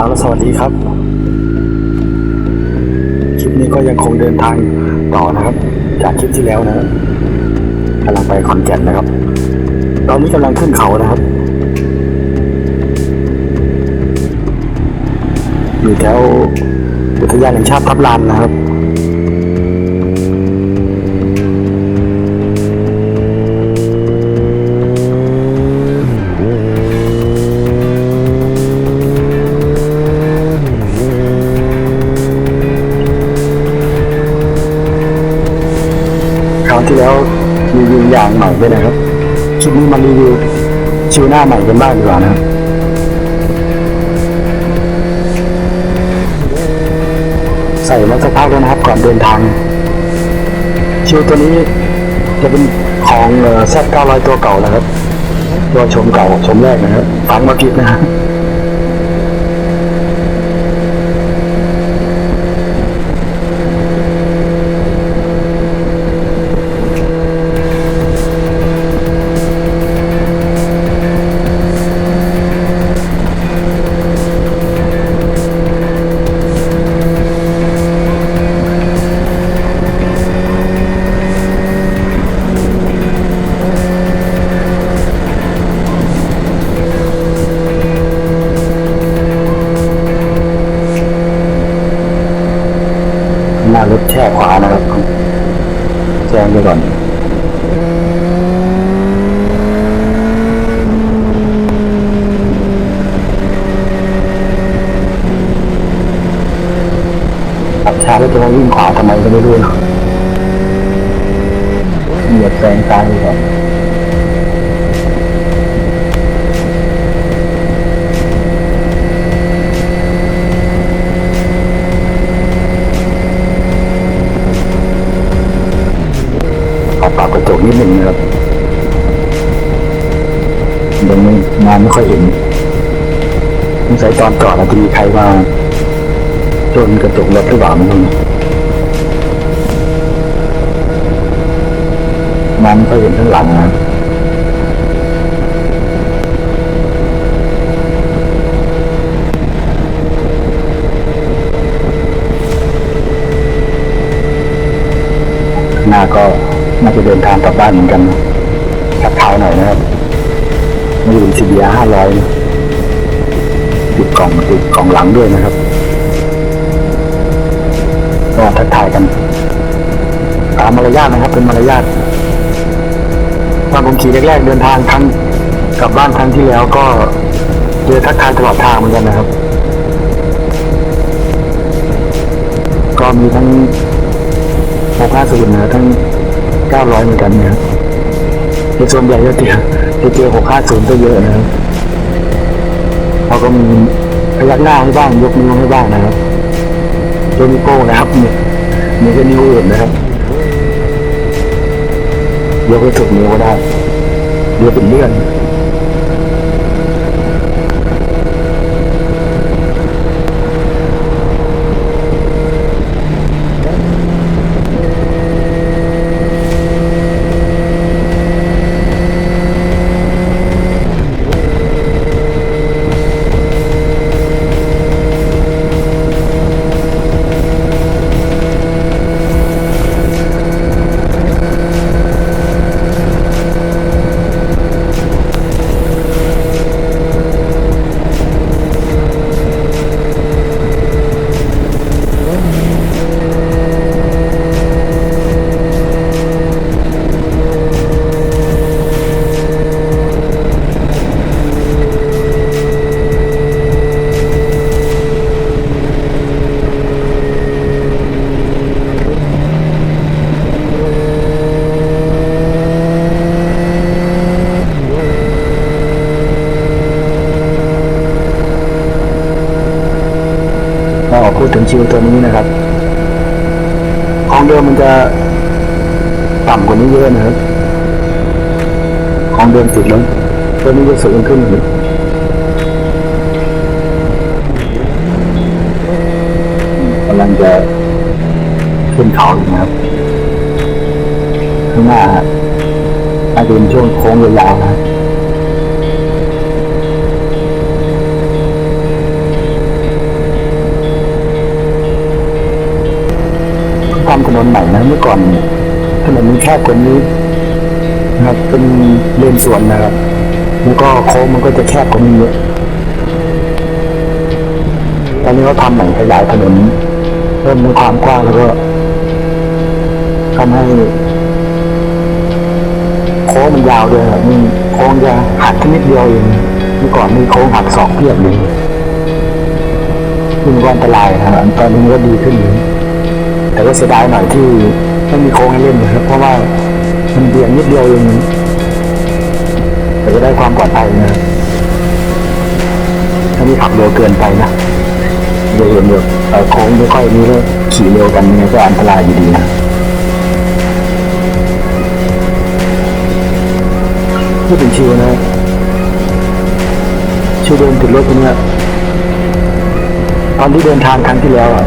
เอาละสวัสดีครับ คลิปนี้ก็ยังคงเดินทางต่อนะครับ จากคลิปที่แล้วนะครับกำลังไปขอนแก่นนะครับ ตอนนี้กำลังขึ้นเขานะครับ อยู่แถวอุทยานแห่งชาติทับลานนะครับ ที่แล้วรีวิวยางใหม่ไปนะครับคลิปนี้มารีวิวชิวหน้าใหม่กันบ้างดีกว่านะครับใส่มาสักพักแล้วนะครับก่อนเดินทาง ชิวตัวนี้จะเป็นของแซดเก้าร้อยตัวเก่านะครับ ตัวชมเก่าชมแรกนะครับฟังมาผิดนะฮะ ยียบแซงซ้ายไปก่อนขอปรับกระจกนิดหนึ่งนะครับยังไม่งานไม่ค่อยเห็นสงสัยตอนจอดอาจจะมีใครมาชนกระจกรถหรือเปล่าไม่รู้ มันก็เห็นข้างหลังนะหน้าก็น่าจะเดินทางกลับบ้านเหมือนกันทักทายหน่อยนะครับมาอยู่ซีบียห้าร้อยติดกล่องติดกล่องหลังด้วยนะครับ ก็ทักทายกัน ตามมารยาทนะครับเป็นมารยาท ตอนผมขี่แรกๆเดินทางครั้งกลับบ้านครั้งที่แล้วก็เจอทักทายตลอดทางเหมือนกันนะครับ ก็มีทั้ง650นะทั้ง 900 เหมือนกันนะครับในส่วนใหญ่จะเจอจะเจอ650ก็เยอะนะครับเขาก็มีพยักหน้าให้บ้างยกนิ้วให้บ้างนะครับตัวนิ้วโป้งนะครับเนี่ยนี่ก็นิ้วอื่นนะครับ ยกไปสุดนิ้วก็ได้เดี๋ยวเป็นเลื่อน ก็พูดถึงชิวตัวนี้นะครับ ของเดิมมันจะต่ำกว่านี้เยอะนะครับ ของเดิมติดแล้วตัวนี้จะสูงขึ้นอีกกำลังจะขึ้นเขาอยู่นะครับข้างหน้าน่าจะเป็นช่วงโค้งยาวๆนะครับ ม่นะเมื่อก่อนถนนมันแคบกว่านี้นะครับเป็นเลนสวนนะครับแล้วก็โค้งมันก็จะแคบกว่านี้เยอะตอนนี้เขาทำใหม่ขยายถนนเพิ่มในความกว้างแล้วก็ทำให้โค้งมันยาวด้วยครับนี่โค้งจะหักแค่นิดเดียวเองเมื่อก่อนนี่โค้งหักสองเพียบเลยนี่มันก็อันตรายครับตอนนี้ก็ดีขึ้นอยู่ แต่ก็เสียดายหน่อยที่ไม่มีโค้งให้เล่นนะครับ เพราะว่ามันเบี่ยงนิดเดียวเองแต่ก็ได้ความปลอดภัยนะถ้าไม่ขับเร็วเกินไปนะเดี๋ยวเห็นแบบเออโค้งไม่ค่อยนี้ก็ขี่เร็วกันยังไงก็อันตรายอยู่ดีนะพูดถึงชิวนะชิวเดินติดรถคนเนี้ยตอนที่เดินทางครั้งที่แล้วอะ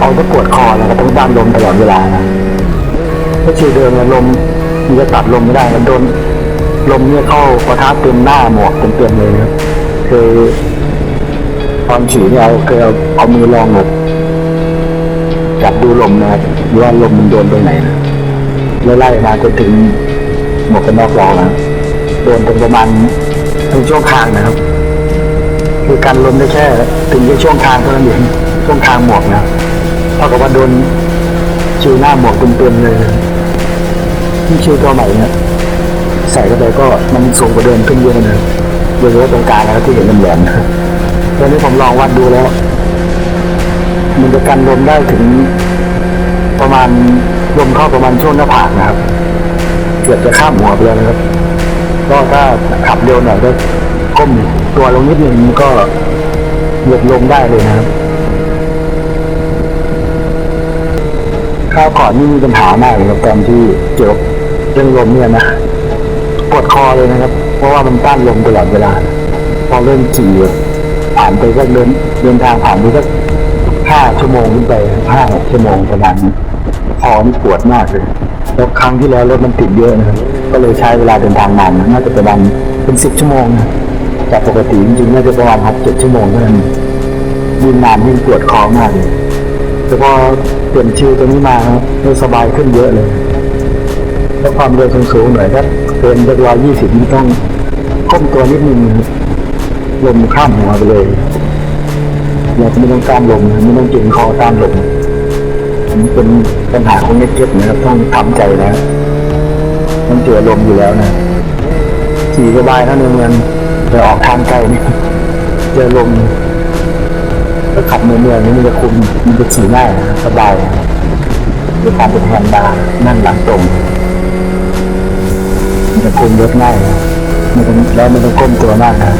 เอาก็ปวดคอแล้วก็ต้องด้านลมตลอดเวลานะถ้าชิวเดินแล้วลมมันจะตัดลมไม่ได้แล้วโดนลมเนี่ยเข้าประทับเต็มหน้าหมวกเต็มๆเลยนะเคยตอนฉี่เนี่ยเอาเคยเอาเอามือลองแบบจับดูลมนะครับว่าลมมันโดนตรงไหนนะไล่มาจนถึงหมวกกันน็อกเรานะโดนตรงประมาณตรงช่วงคางนะครับ คือการลมได้แค่ ถึงแค่ช่วงคางเท่านั้นเองช่วงคางหมวกนะ ท่ากับว่าโดนชิวหน้าหมวกเต็มๆเลยที่ชิวตัวใหม่เนี่ยใส่เข้าไปก็มันสูงกว่าเดิมขึ้นเยอะนะโดยเฉพาะตรงกลางนะที่เห็นแหลมๆนะตอนนี้ผมลองวัดดูแล้ว มันจะกันลมได้ถึงประมาณลมเข้าประมาณช่วงหน้าผากนะครับ เกือบจะข้ามหัวไปแล้วนะครับ ก็ถ้าขับเร็วหน่อยก็ก้มตัวลงนิดนึงมันก็หลบลงได้เลยนะครับ ข้าวก่อนนี่มีปัญหามากเลยครับตอนที่เกี่ยวเรื่องลมเนี่ยนะปวดคอเลยนะครับ เพราะว่ามันต้านลมตลอดเวลา พอเริ่มขี่ผ่านไปก็เดินเดินทางผ่านไปก็ห้าชั่วโมงขึ้นไปห้าหกชั่วโมงประมาณนี้คอนี่ปวดมากเลยแล้วครั้งที่แล้วรถมันติดเยอะนะครับก็เลยใช้เวลาเดินทางนานน่าจะประมาณเป็นสิบชั่วโมงนะจากปกติจริงๆน่าจะประมาณหกเจ็ดชั่วโมงเท่านั้นยิ่งนานยิ่งปวดคอมากเลย แต่พอเปลี่ยนชิวตัวนี้มาครับสบายขึ้นเยอะเลยแล้วความเร็วสูงๆหน่อยถ้าเกินจากร้อยยี่สิบนี่ต้องก้มตัวนิดนึงลมข้ามหัวไปเลยเราจะไม่ต้องการลมนะไม่ต้องเก่งคอตามลมมันเป็นปัญหาของเน็ตเก็ตนะครับต้องทำใจนะต้องเจอลมอยู่แล้วนะขี่สบายเท่านั้นเองแต่ออกทางไกลนี่เจอลม ถ้าขับเมืองนี่มันจะคุมมันจะขี่ง่ายนะสบายด้วยความเป็นแฮนด์บานั่งหลังตรงมันจะคุมรถง่ายนะม่ต้องแล้วไม่ต้องก้มตัวมากนะ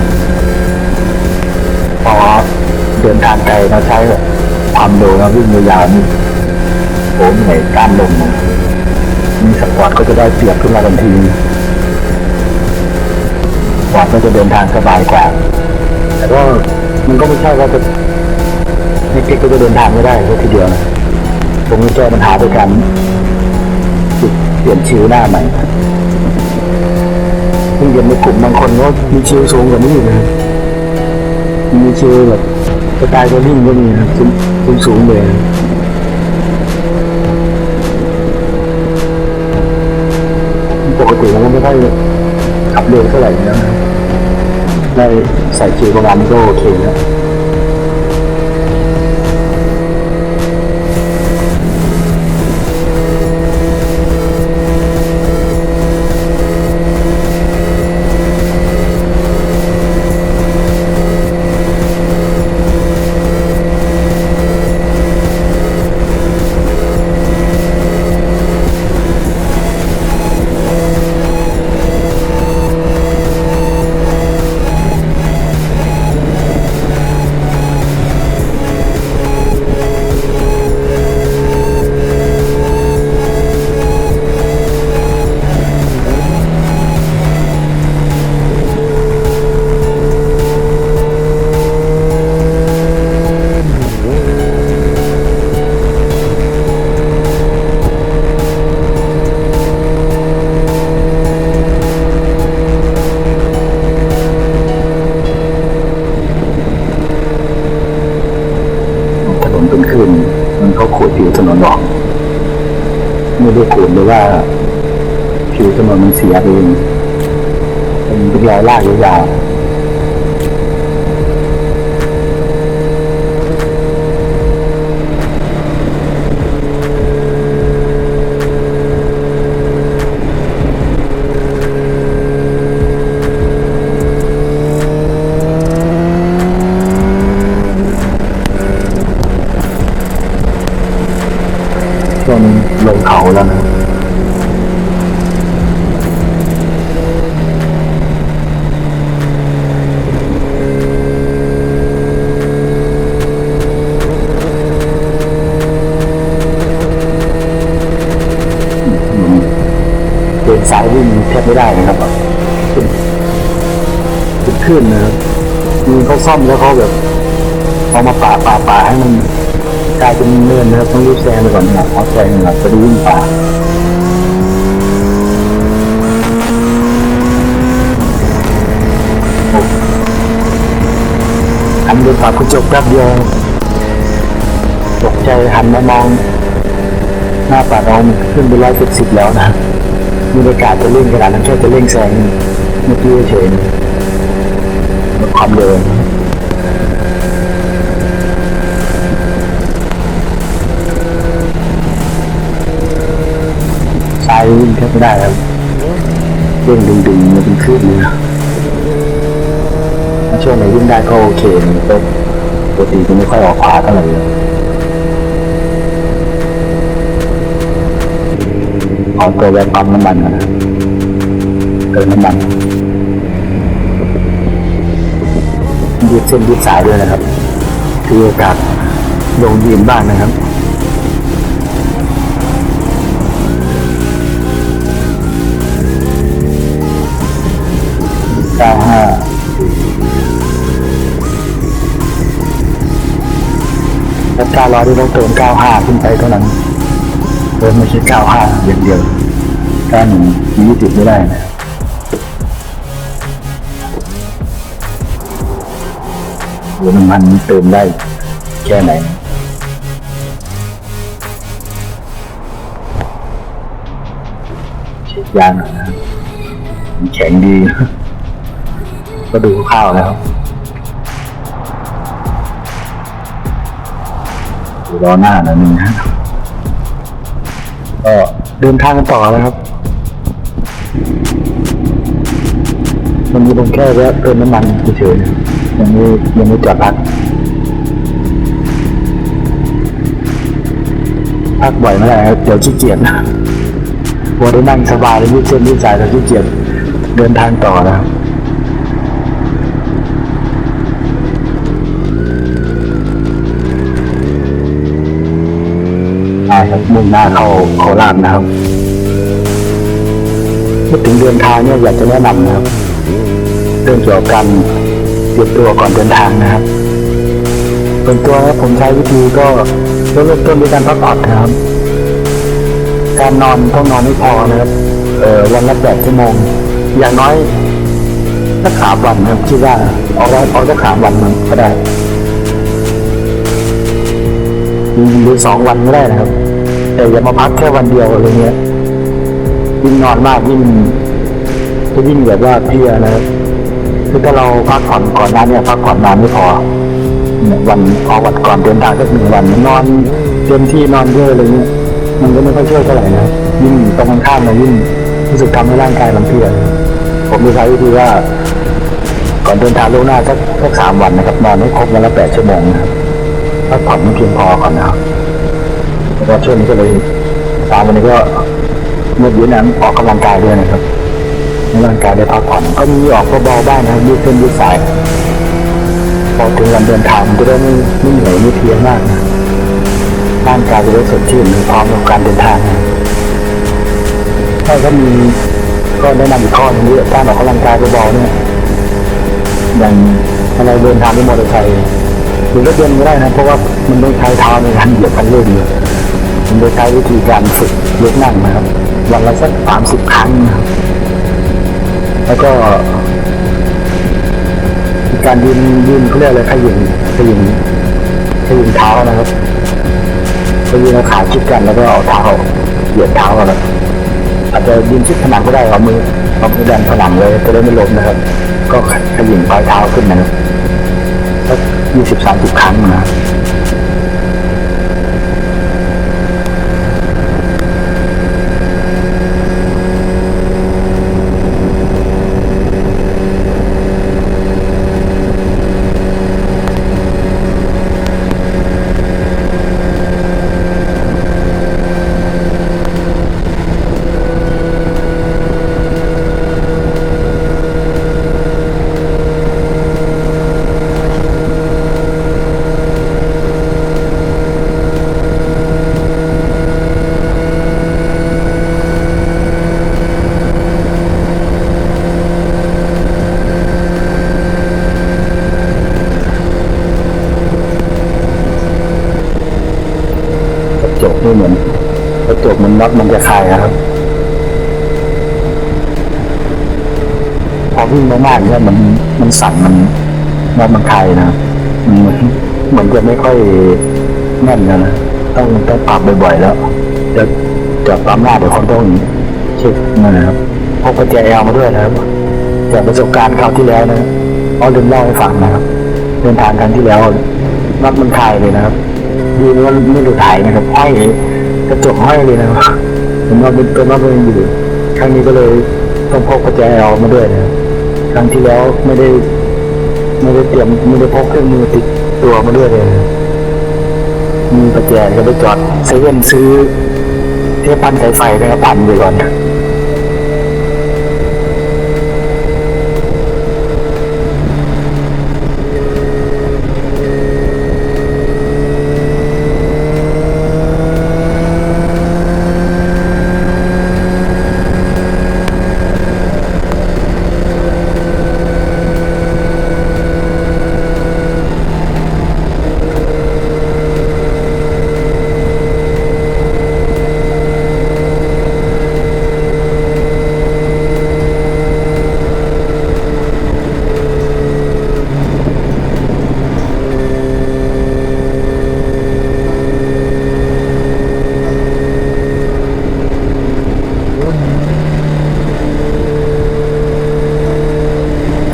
พอเดินทางไกลเราใช้แบบความเร็วนะวิ่งยาวๆนี่โอ้เหนื่อยการลงนะมีสปอร์ตก็จะได้เปรียบขึ้นมาทันทีสปอร์ตก็จะเดินทางสบายกว่าแต่ก็มันก็ไม่ใช่ว่าจะ นเก็กก็จะเดินทางไม่ได้ก็ทีเดียวนะผมจะแก้ปัญหาด้วยการปิดเปลี่ยนชิวหน้าใหม่ซึ่งเห็นในกลุ่มบางคนก็มีชิวสูงกว่านี้อยู่นะมีชิวแบบสไตล์ตัวนิ่งก็มีนะสูงสูงเลยปกติมันไม่ค่อยขับเร็วเท่าไหร่นะได้ใส่คิวประมาณนี้ก็โอเคแล้ว ผิวถนนหรอกไม่ได้ขูดหรือว่าผิวถนนมันเสียเองเป็นเป็นรอยลากยาวๆ ลงเขาแล้วนะเดินสายวิ่งแทบไม่ได้นะครับเป็นเป็นคลื่นนะครับมีเขาซ่อมแล้วเขาแบบ เอามาป่าป่าป่าให้มัน กลายเป็นเนินนะครับต้องรีบแซงไปก่อนนะครับเอาแซงนะครับจะได้วิ่งป่าโอ้หันไปปากกระจกแป๊บเดียวตกใจหันมามอง หน้าป่าเราขึ้นไปร้อยเจ็ดสิบแล้วนะบรรยากาศจะเร่งขนาดนั้นแค่จะเร่งแซงเมื่อกี้เฉยความเร็วซ้าย วิ่งแทบไม่ได้แล้วเร่งดึงๆมันเป็นคลื่นเลยนะช่วงไหนวิ่งได้ก็โอเคแต่ปกติจะไม่ค่อยออกขวาเท่าไหร่เลยเอาตัวแวะปั๊มน้ำมันก่อนนะเติมน้ำมันยืดเส้นยืดสายด้วยนะครับถือโอกาสลงยืนบ้างนะครับ ถ้าเก้าร้อยที่ต้องเติมเก้าห้าขึ้นไปเท่านั้นเออไม่ใช่เก้าห้าอย่างเดียวเก้าหนึ่งยี่สิบไม่ได้นะหรือน้ำมันเติมได้แค่ไหนเช็ดยางหน่อยนะแข็งดี ก็ดูข้าวแล้ว ดูรอหน้าหน่อยหนึงนะก็เดินทางกันต่อแล้วครับ มันมีตรงแค่แวะเติมน้ำมันเฉยๆยังไม่ยังไม่จอดพักพักบ่อยไม่ได้ครับเดี๋ยวขี้เกียจนะวัวได้นั่งสบายแล้วยืดเส้นยืดสายแล้วขี้เกียจเดินทางต่อนะครับ ครับมุ่งหน้าเข้าโคราชนะครับเมื่อถึงเดินทางเนี่ยอยากจะแนะนำนะครับเรื่องเกี่ยวกับการเตรียมตัวก่อนเดินทางนะครับส่วนตัวนะผมใช้วิธีก็เริ่มต้นด้วยการพักผ่อนนะครับ การนอนต้องนอนไม่พอนะครับเออวันละแปดชั่วโมง อย่างน้อยสักสามวันนะครับคิดว่าเอาไว้เอาสักสามวันมันก็ได้หรือสองวันก็ได้นะครับ แต่อย่ามาพักแค่วันเดียวอะไรเงี้ยยิ่งนอนมากยิ่งจะยิ่งแบบว่าเพลียนะคือถ้าเราพักผ่อนก่อนหน้าเนี้พักผ่อนนานไม่พอเนี่ยวันพอวันก่อนเดินทางสักหนึ่งวันนอนเต็มที่นอนเยอะอะไรเงี้ยมันก็ไม่ค่อยช่วยเท่าไหร่นะยิ่งตรงกันข้ามนะยิ่งรู้สึกทำให้ร่างกายมันเพลียผมมีใช้วิธีว่า ก่อนเดินทางล่วงหน้าสักสักสามวันนะครับนอนให้ครบวันละแปดชั่วโมงนะครับพักผ่อนไม่เพียงพอก่อนนะครับ แล้วก็ช่วงนี้ก็เลยตามวันนี้ก็เมื่อเย็นนั้นออกกำลังกายด้วยนะครับให้ร่างกายได้พักผ่อนก็มีออกเบาๆบ้างนะครับยืดเส้นยืดสายพอถึงวันเดินทางมันจะได้ไม่ไม่เหนื่อยไม่เพลียมากนะร่างกายจะได้สดชื่นพร้อมกับการเดินทางถ้าก็มีก็แนะนำอีกข้อนึงด้วยการออกกำลังกายเบาๆเนี่ยอย่างเราเดินทางด้วยมอเตอร์ไซค์หรือรถยนต์ก็ได้นะเพราะว่ามันต้องใช้เท้าในการเหยียบคันเร่งเนี่ย มันโดยใช้วิธีการฝึกยกนั่งนะครับวันละสักสามสิบครั้งนะครับแล้วก็การยืนยืนเขาเรียกอะไรขยิงขยิงขยิงเท้านะครับขยิงเอาขาชิดกันแล้วก็เอาเท้าเหยียบเท้าอะครับอาจจะยืนชิดผนังก็ได้เอามือเอามือดันผนังเลยจะได้ไม่ล้มนะครับ ก็ขยิงปลายเท้าขึ้นนะครับสักยี่สิบสามสิบครั้งนะครับ กระจกนี่เหมือนกระจกมั น็อตมันจะคลายครับพอวิ่งมากๆเนี่ยมันมันสั่นมันน็อตมันคลายนะมันเหมือนเหมือนจะไม่ค่อยแน่นนะ ต้องต้องปรับบ่อยๆแล้วเดี๋ยวเดี๋ยวปั๊มหน้าเดี๋ยวคนต้องเช็คนั่นะครับพกกุญแจแอลมาด้วยนะครับจากประสบการณ์คราวที่แล้วนะเขาลืมเล่าให้ฟังนะครับเดินทางครั้งที่แล้วน็อตมันคลายเลยนะครับดีนว่าไม่หลุดหายนะครับห้อย กระจกห้อยเลยนะครับผมว่าเป็นตัวน็อตมันยังอยู่ครั้งนี้ก็เลยต้องพกกุญแจออกมาด้วยนะครับครั้งที่แล้วไม่ได้ ไม่ได้เตรียมไม่ได้พกเครื่องมือติดตัวมาด้วยเลยนะครับมีกุญแจก็ไปจอดเซเว่นซื้อเทปพันสายไฟนะครับพันไปก่อนค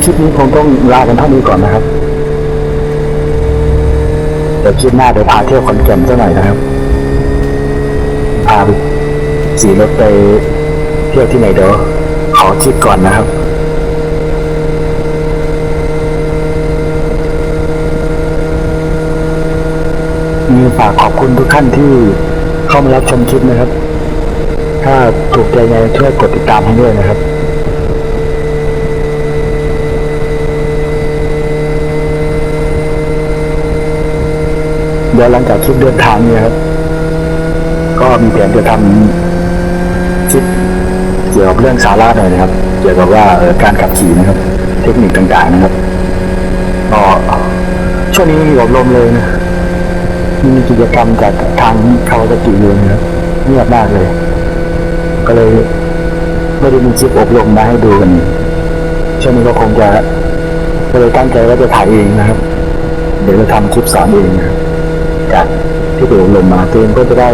ลิปนี้คงต้องลากันเท่านี้ก่อนนะครับเดี๋ยวคลิปหน้าเดี๋ยวพาเที่ยวขอนแก่นสักหน่อยนะครับ พาสีรถไปเที่ยวที่ไหนเดี๋ยวขอคิดก่อนนะครับมีฝากขอบคุณทุกท่านที่เข้ามารับชมคลิปนะครับ ถ้าถูกใจไงช่วยกดติดตามให้ด้วยนะครับ เดี๋ยวหลังจากคลิปเดินทางเนี่ยครับ ก็มีแผนจะทำคลิปเกี่ยวกับเรื่องสาระหน่อยนะครับ เกี่ยวกับว่าการขับขี่นะครับ เทคนิคต่างๆนะครับก็ช่วงนี้มีอบรมเลยนะมีกิจกรรมจากทางคาวาซากิเลยนะครับเงียบมากเลย ก็เลยไม่ได้มีคลิปอบรมมาให้ดูกันช่วงนี้ก็คงจะก็เลยตั้งใจว่าจะถ่ายเองนะครับ เดี๋ยวจะทำคลิปสอนเองนะครับ จากที่ไปอบรมมาตัวเองก็จะได้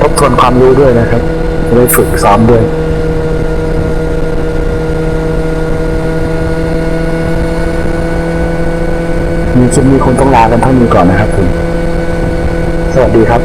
ทบทวนความรู้ด้วยนะครับจะได้ฝึกซ้อมด้วยมีคลิปนี้คงต้องลากันเท่านี้ก่อนนะครับผมสวัสดีครับ